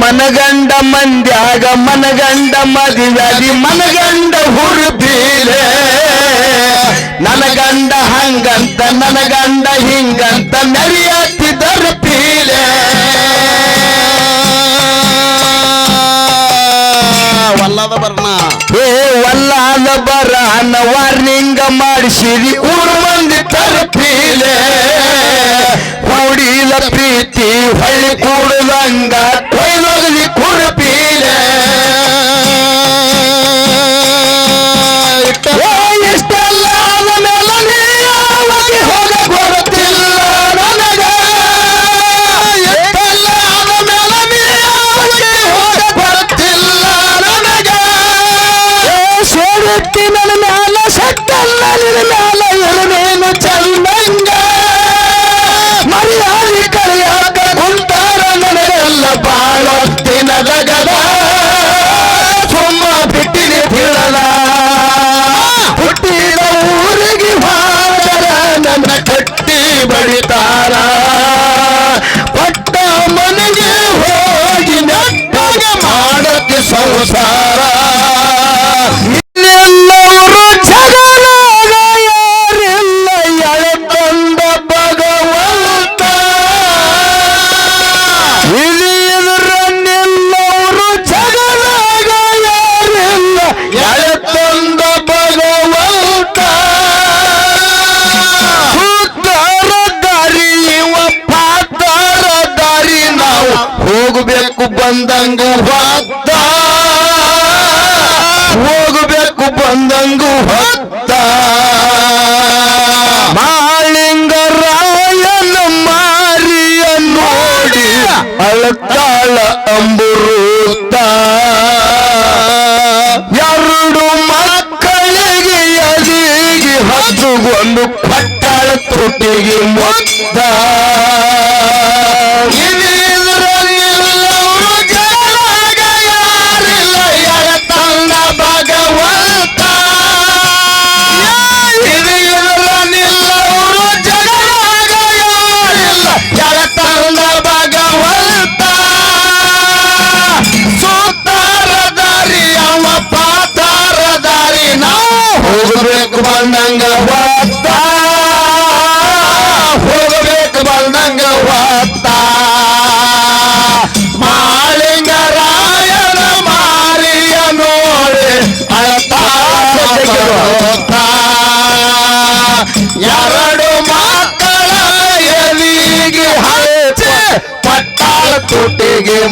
ಮನಗಂಡ ಮಂದ್ಯಾಗ ಮನಗಂಡ ಮದಿಯಾಗಿ ಮನಗಂಡ ಹುರುಬೀರೆ ನನಗಂಡ ಹಂಗಂತ ನನಗಂಡ ಹಿಂಗಂತ ನರಿಯಾತಿದರ ಪೀಲೆ. ವಲ್ಲದ ಬರ್ಣ. ಏ ವಲ್ಲದ ಬರ ಮಾಡಿಸಿರಿ ಊರು ಮಂದಿ ತಲುಪಿಲೆ. ಕೂಡಿಲ ಪ್ರೀತಿ ಹೊಳ್ಳಿ ಕೂಡುವಂಗ ಕೊಯ್ಲೊಗಲಿ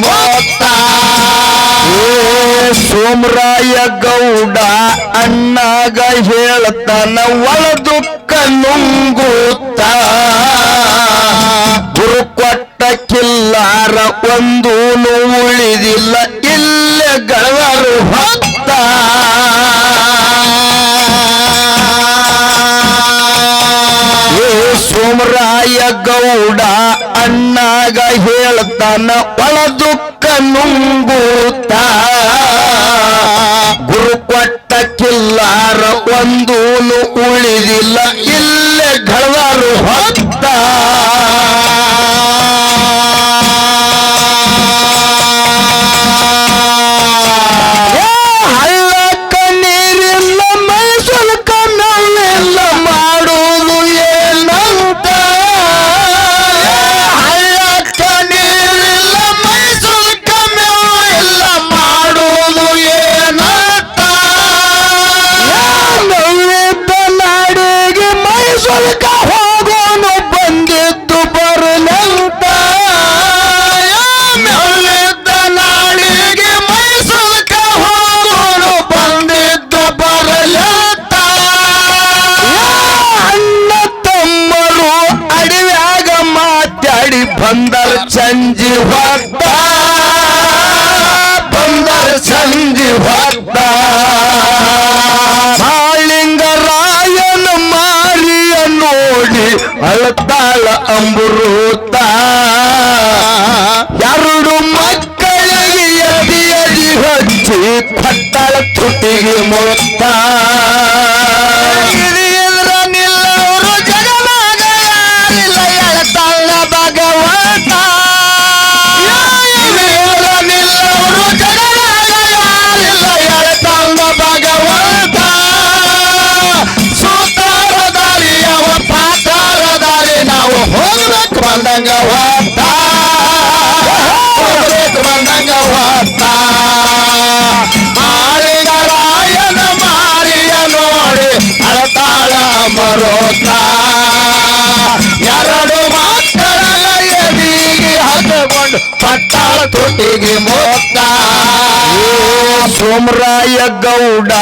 ಮುಕ್ತ. ಸೋಮರಾಯ ಗೌಡ ಅಣ್ಣಾಗ ಹೇಳ್ತಾನ ಒಳ ದುಃಖ ನುಂಗುತ್ತ ಗುರುಕೊಟ್ಟ ಕಿಲ್ಲಾರ ಒಂದು ಉಳಿದಿಲ್ಲ, ಇಲ್ಲೇ ಗಳವರು ಹೊತ್ತ ಸೋಮರಾಯ ಗೌಡ ಕಣ್ಣಾಗ ಹೇಳ್ತಾನ ಒಳ ದುಃಖ ನುಂಗೂತ ಗುರು ಕೊಟ್ಟ ಕಿಲ್ಲಾರ ಒಂದೂನು ಉಳಿದಿಲ್ಲ ಇಲ್ಲೇ ಗಳವರು ಹೋಗ್ತಾ. মোত্তা ತುಟಿಗೆ ಮೊತ್ತ. ಸೋಮರಾಯ ಗೌಡ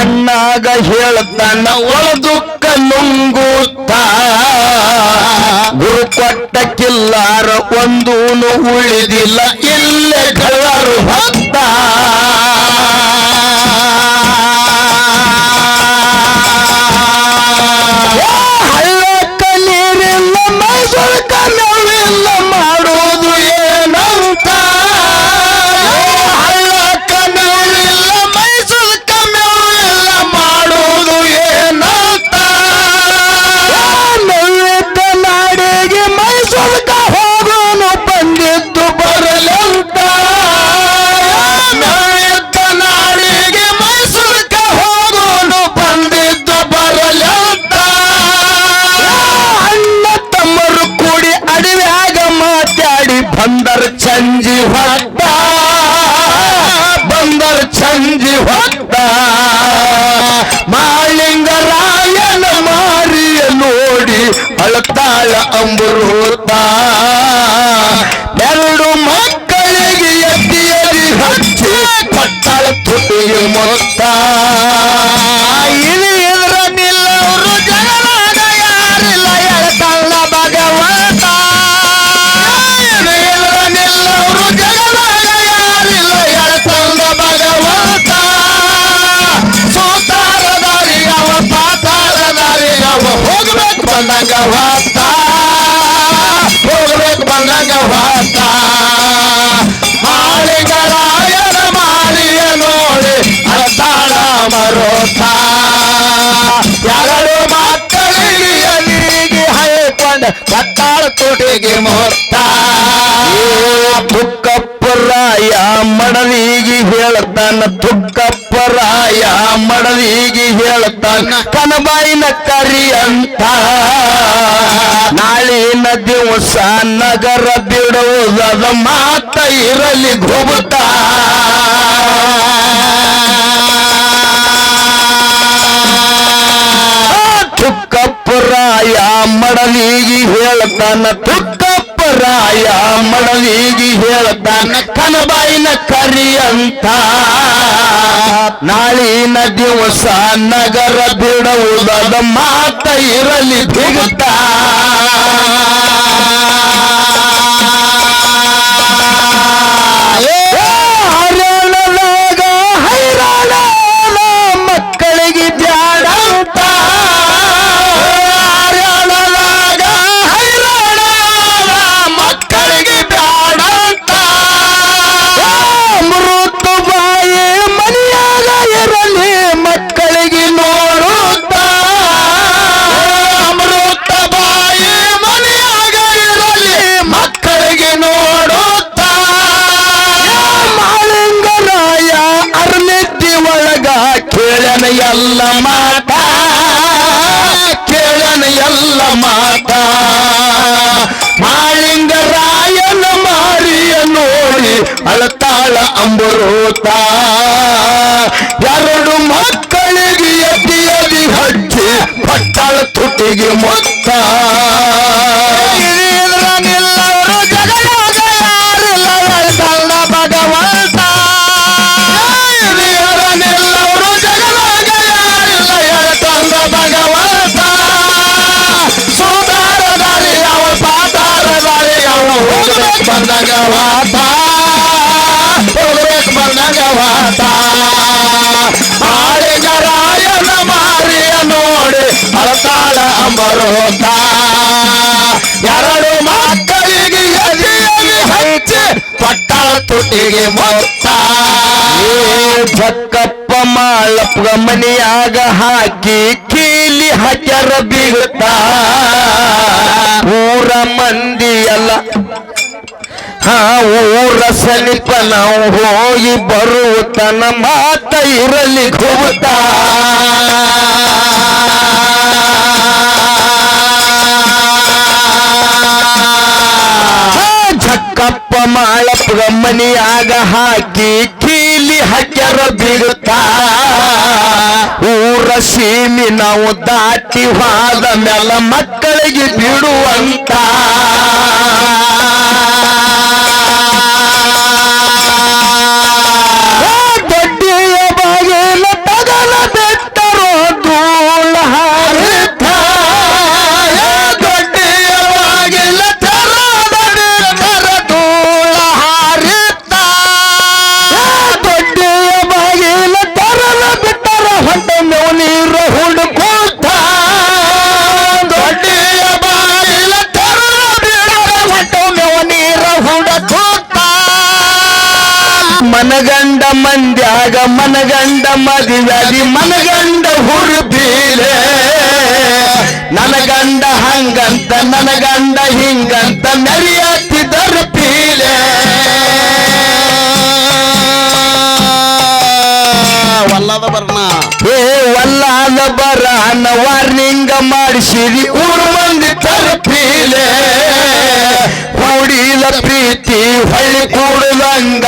ಅಣ್ಣಾಗ ಹೇಳ್ತಾನ ಒಳದುಕ್ಕ ನುಂಗುತ್ತ. ಗುರು ಕೊಟ್ಟ ಕಿಲ್ಲಾರ ಒಂದೂನು ಉಳಿದಿಲ್ಲ, ಇಲ್ಲೇ ಕಳ್ಳರು ಹತ್ತ. ತುಟಿಗೆ ಹೈಕೊಂಡ ಕತ್ತಾಳ ತೋಟಿಗೆ ಮೊತ್ತ ತುಕ್ಕಪ್ಪರಾಯ ಮಡವಿಗೆ ಹೇಳ್ತಾನ ತುಕ್ಕಪ್ಪರಾಯ ಮಡವಿಗೆ ಹೇಳ್ತಾನ ಕನಬಾಯಿನ ಕರಿ ಅಂತ ನಾಳಿನ ದಿವಸ ನಗರ ಬಿಡುವುದದ ಮಾತ ಇರಲಿ ಘುಬುತ್ತಾ ತುಕ್ಕಪ್ಪರಾಯ ಮಡವಿಗೆ ಹೇಳ್ತಾನ ತುಕ್ಕಪ್ಪರಾಯ ಮಡವಿಗೆ ಹೇಳ್ತಾನ ಕನಬಾಯಿನ ಕರಿ ಅಂತ ನಾಳಿನ ದಿವಸ ನಗರ ಬಿಡುವುದದ ಮಾತ ಇರಲಿ ಧಿಗುತ್ತಾ ಎಲ್ಲ ಮಾತ ಕೇಳನ ಎಲ್ಲ ಮಾತ ಮಾಳಿಂಗರಾಯನ ಮಾರಿಯ ನೋಡಿ ಅಳತಾಳ ಅಂಬರೋತ. ಎರಡು ಮಕ್ಕಳಿಗೆ ಎದ್ದಿ ಹಚ್ಚಿ, ಪಟ್ಟಳ ತುಟಿಗೆ ಮೊತ್ತ. ಮಾಳಿಗರಾಯನ ಮಾರಿಯ ನೋಡಿ ಅಳತಾಳ ಅಂಬರೋತ ಎರಡು ಮಕ್ಕಳಿಗೆ ಎದೆಯಲ್ಲಿ ಹಚ್ಚಿ ಪಟ್ಟಾಳ ತುಟಿಗೆ ಮೊತ್ತ. ಜಕ್ಕಪ್ಪ ಮಾಳಪ್ಪ ಮನೆಯಾಗ ಹಾಕಿ ಕೀಲಿ ಹಜರ ಬೀಳುತ್ತ ಊರ ಮಂದಿ ಎಲ್ಲ ಹಾ ಊರ ಸನಿಪ ನಾವು ಹೋಗಿ ಬರುವತನ ಮಾತ ಇರಲಿ ಘುಮತಾ. ಜಕ್ಕಪ್ಪ ಮಾಳಪ್ಪ ಮನಿಯಾಗ ಹಾಕಿ ಕೀಲಿ ಹಕ್ಕರ ಬೀಗುತ್ತಾ ಊರ ಸೀಮಿ ನಾವು ದಾಟಿ ಹೋದ ಮೇಲೆ ಮಕ್ಕಳಿಗೆ ಬಿಡುವಂತ ಮನಗ ಮನಗಂಡ ಮದಿವದಿ ಮನಗಂಡ ಹುರುಬೀರೆ ನನಗಂಡ ಹಂಗಂತ ನನಗಂಡ ಹಿಂಗಂತ ನರಿಯತ್ತಿದರ ಪೀಲೆ ವಲ್ಲದ ಬರ್ಣ ಏ ವಲ್ಲದ ಬರನ ವಾರ್ನಿಂಗ ಮಾಡಿಸಿರಿ ಊರು ಮಂದಿ ತರ ಪೀಲೆ ಕೂಡಿದ ಪ್ರೀತಿ ಹೊಳ್ಳಿ ಕೂಡುವಂಗ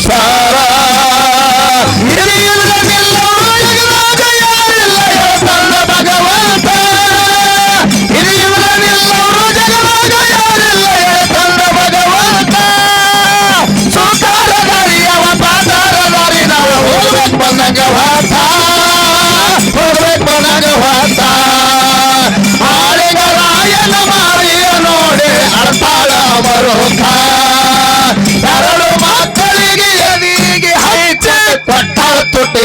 সারা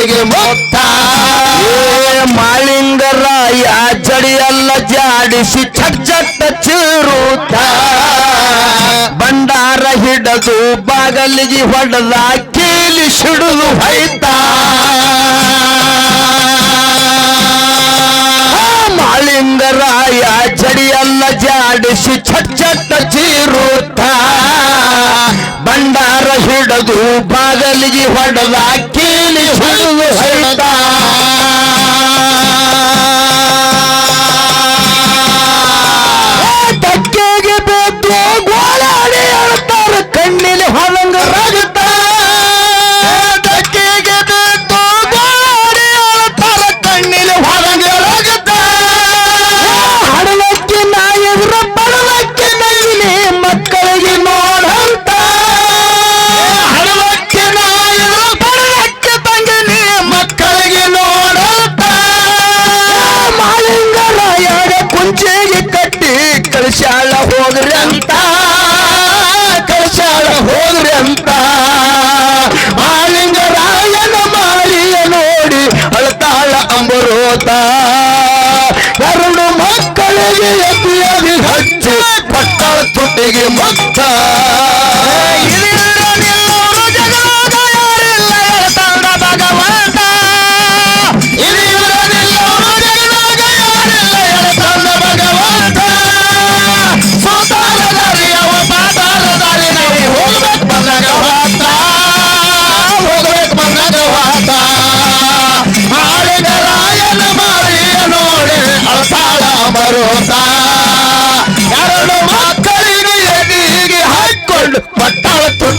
ಮಕ್ಕಳಿಗೆ ಮೊತ್ತ ಮಾಳಿಂಗರಾಯ ಜಡಿಯಲ್ಲ ಜಾಡಿಸಿ ಚಚ್ಚಟ್ಟ ಚಿರುತ್ತ. ಬಂಡಾರ ಹಿಡದು ಬಾಗಲಿಗೆ ಹೊಡೆದ ಕೀಲಿ ಸಿಡಿದು ಹೊಯ್ತ. ಮಾಳಿಂಗರಾಯ ಜಡಿಯಲ್ಲ ಜಾಡಿಸಿ ಚಚ್ಚಟ್ಟ ಚಿರುತ್ತ. ಭಂಡಾರ ಸುಡದು ಬಾಗಲಿಗೆ ಹೊಡೆದ ಕೇಳಿ ಸುಡುವ ಹೋತ ಎರಡು ಮಕ್ಕಳಿಗೆ ಎತ್ತಿಯಾಗಿ ಹಚ್ಚಿ ಪಟ್ಟ ತುಟಿಗೆ ಮತ್ತ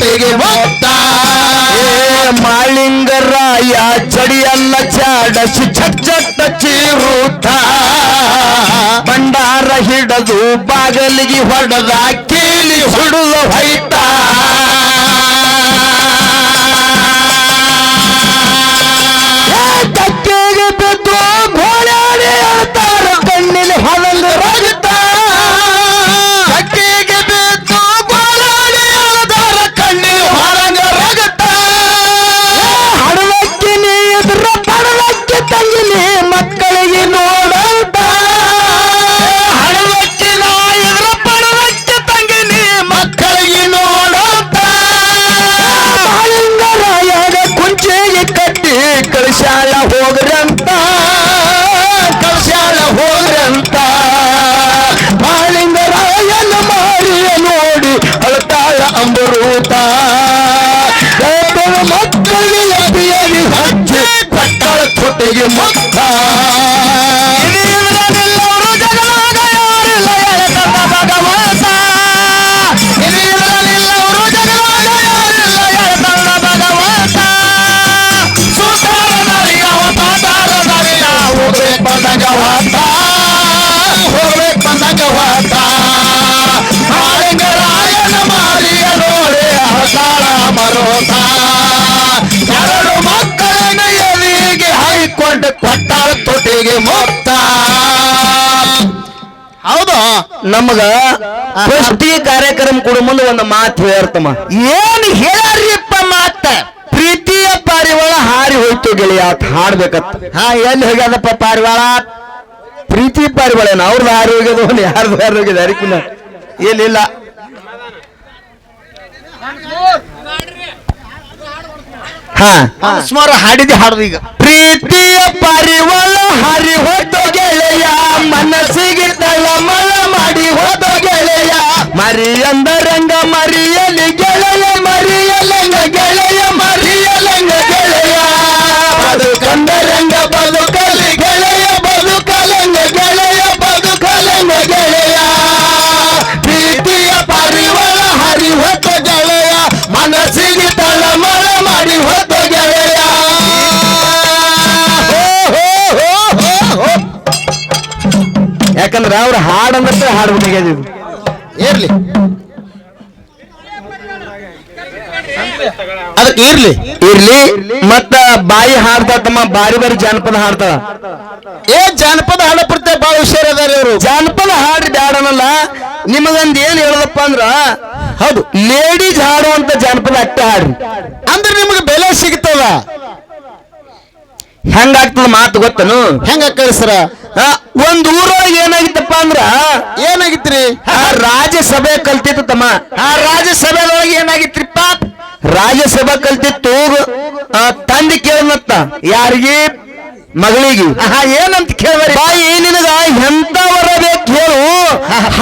ಕೋಟೆಗೆ ಹೋಗ್ತ. ಮಾಳಿಂಗರಾಯ ಚಡಿಯನ್ನ ಚಾಡಸಿ ಚಚ್ಚಟ್ಟ ಚೀರುತ್ತ ಬಂಡಾರ ಹಿಡದು ಬಾಗಲಿಗೆ ಹೊಡೆದ ಕೇಳಿ ಸುಡುವ ಹೈತಾ ಊರಿಗೆ ಮುಕ್ತ. ಹೌದು. ನಮಗ ಫಸ್ಟ್ ಕಾರ್ಯಕ್ರಮ ಕೊಡ ಮುಂದೆ ಒಂದು ಮಾತು ಹೇಳ್ತಮ್ಮ. ಏನ್ ಹೇಳ್ಯಾರಿಪ್ಪ ಮಾತ? ಪ್ರೀತಿಯ ಪಾರಿವಾಳ ಹಾರಿ ಹೋಯ್ತು ಗೆಳೆಯ ಅಂತ ಹಾಡ್ಬೇಕತ್ತ. ಹಾ ಎಲ್ಲಿ ಹೋಗ್ಯದಪ್ಪ ಪಾರಿವಾಳ? ಪ್ರೀತಿ ಪಾರಿವಾಳ ಏನು ಅವ್ರದ್ದು ಹಾರಿ ಹೋಗ್ಯದ ಯಾರ್ದು ಹಾರಿ ಹೋಗ್ಯದ? ಅರಿಕಿನ ಹಾ ಸುಮಾರು ಹಾಡಿದಿ ಹಾಡುದು ಈಗ. ಪ್ರೀತಿಯ ಪರಿವಳ ಹರಿ ಹೊಟ್ಟು ಗೆಳೆಯ ಮನಸ್ಸಿಗೆ ತಳಮಳ ಮಾಡಿ ಹೋದ ಗೆಳೆಯ. ಮರಿಯಂದರಂಗ ಮರಿಯಲಿ ಗೆಳೆಯ ಮರಿಯಲಂಗ ಗೆಳೆಯ ಮರಿಯಲಂಗ ಯಾಕಂದ್ರೆ ಅವ್ರ ಹಾಡಂದ್ರೆ ಹಾಡ್ಬಿಟ್ಟಿಗೆ ಇರ್ಲಿ. ಅದಕ್ಕೆ ಇರ್ಲಿ. ಇರ್ಲಿ ಮತ್ತ ಬಾಯಿ ಹಾಡ್ತಾತಮ್ಮ ಬಾರಿ ಬಾರಿ ಜಾನಪದ ಹಾಡ್ತಾಳ. ಏ ಜಾನಪದ ಹಾಡ ಪ್ರತ್ಯೇಕ ಬಾಳ ಹುಷಾರ ಅದಾರ ಇವರು ಜಾನಪದ ಹಾಡ್ರಿ ಬ್ಯಾಡನಲ್ಲ ನಿಮಗೊಂದ್ ಏನ್ ಹೇಳದಪ್ಪ ಅಂದ್ರ ಹೌದು ಲೇಡೀಸ್ ಹಾಡುವಂತ ಜಾನಪದ ಅಟ್ಟೆ ಹಾಡ್ರಿ. ಅಂದ್ರೆ ನಿಮಗೆ ಬೆಲೆ ಸಿಗ್ತದ? ಹೆಂಗಾಗ್ತದ ಮಾತು ಗೊತ್ತನು? ಹೆಂಗ ಕಳಿಸ್ರ ಒಂದ್ ಊರೊಳಗೆ ಏನಾಗಿತ್ತಪ್ಪ ಅಂದ್ರ? ಏನಾಗಿತ್ರಿ? ರಾಜ್ಯಸಭೆ ಕಲ್ತಿತ್ತು ತಮ್ಮ. ಆ ರಾಜ್ಯಸಭೆದೊಳಗೆ ಏನಾಗಿತ್ರಿಪ್ಪ? ರಾಜ್ಯಸಭೆ ಕಲ್ತಿತ್ತು ಆ, ತಂದೆ ಕೇಳನತ್ತ ಯಾರಿಗೆ? ಮಗಳಿಗೆ. ಏನಂತ ಕೇಳ್ಬರಿ ಬಾಯಿ ನಿನಗ ಎಂತ ವರ ಬೇಕು ಹೇಳು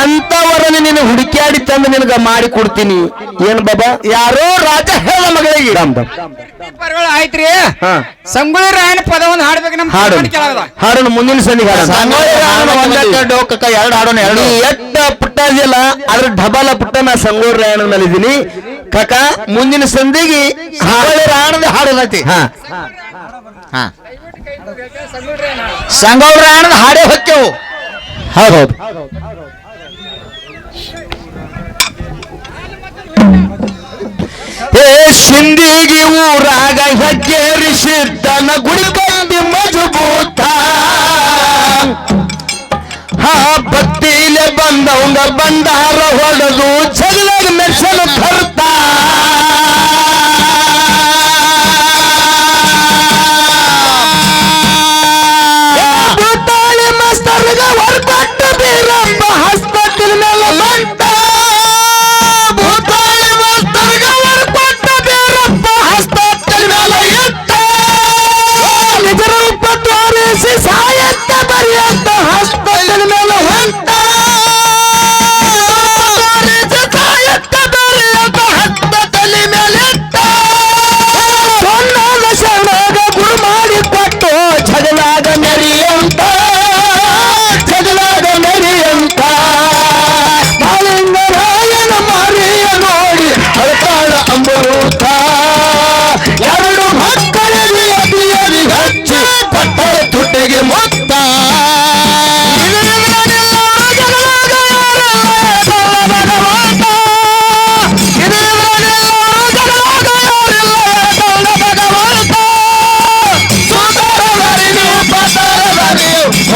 ಅಂತ ನೀನು ನಿನ್ನ ಹುಡುಕ್ಯಾಡಿ ತಂದು ನಿನಗ ಮಾಡಿ ಕೊಡ್ತೀನಿ. ಏನ್ ಬಾಬಾ? ಯಾರೋ ರಾಜ ಹೇಳ ಮಗಳಿಗೆ. ಆಯ್ತ್ರಿ. ಸಂಗೊಳ್ಳಿ ರಾಯಣ ಪದ ಒಂದು ಹಾಡ್ಬೇಕು ನಮ್ ಹಾಡು ಹಾಡು ಹಾಡೋಣ ಮುಂದಿನ ಸಂಗೊಳ್ಳಿ ಒಂದಕ್ಕೆ ಡೋಕಕ್ಕ ಎರಡು ಹಾಡೋಣ ಎರಡು. ಎಟ್ಟ ಪುಟ್ಟ ಇದೆಯಲ್ಲ ಅದ್ರ ಡಬಲ ಪುಟ್ಟ ನಾ ಸಂಗೋರ್ ರಾಯಣ ಮೇಲೆ ಇದೀನಿ ಕಾಕ ಮುಂದಿನ ಸಂಧಿಗೆ ಹಾಡಿ ರಾಯಣದ ಹಾಡೋದೈತಿ. ಹಾ. ಹಾ. ಸಂಗೊಳ್ಳಿ ರಾಯಣದ ಹಾಡೇ ಹೊಕ್ಕೆವು. ಹೌದೌದು ಏ ಸಿಂಧಿಗೆ ಊರಾಗ ಹೆಜ್ಜೇರಿಸಿದ್ದನ ಗುಡಿಕಂದಿ ಮಜಬೂತ. ಹಾ ಭಕ್ತಿಲೆ ಬಂದವಂಗ ಬಂಡಾರ ಹೊಡೆದು ಜಗಲಾಗ ಮೆರ್ಸಲು ಕರ್ತಾ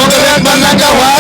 मोकळ्या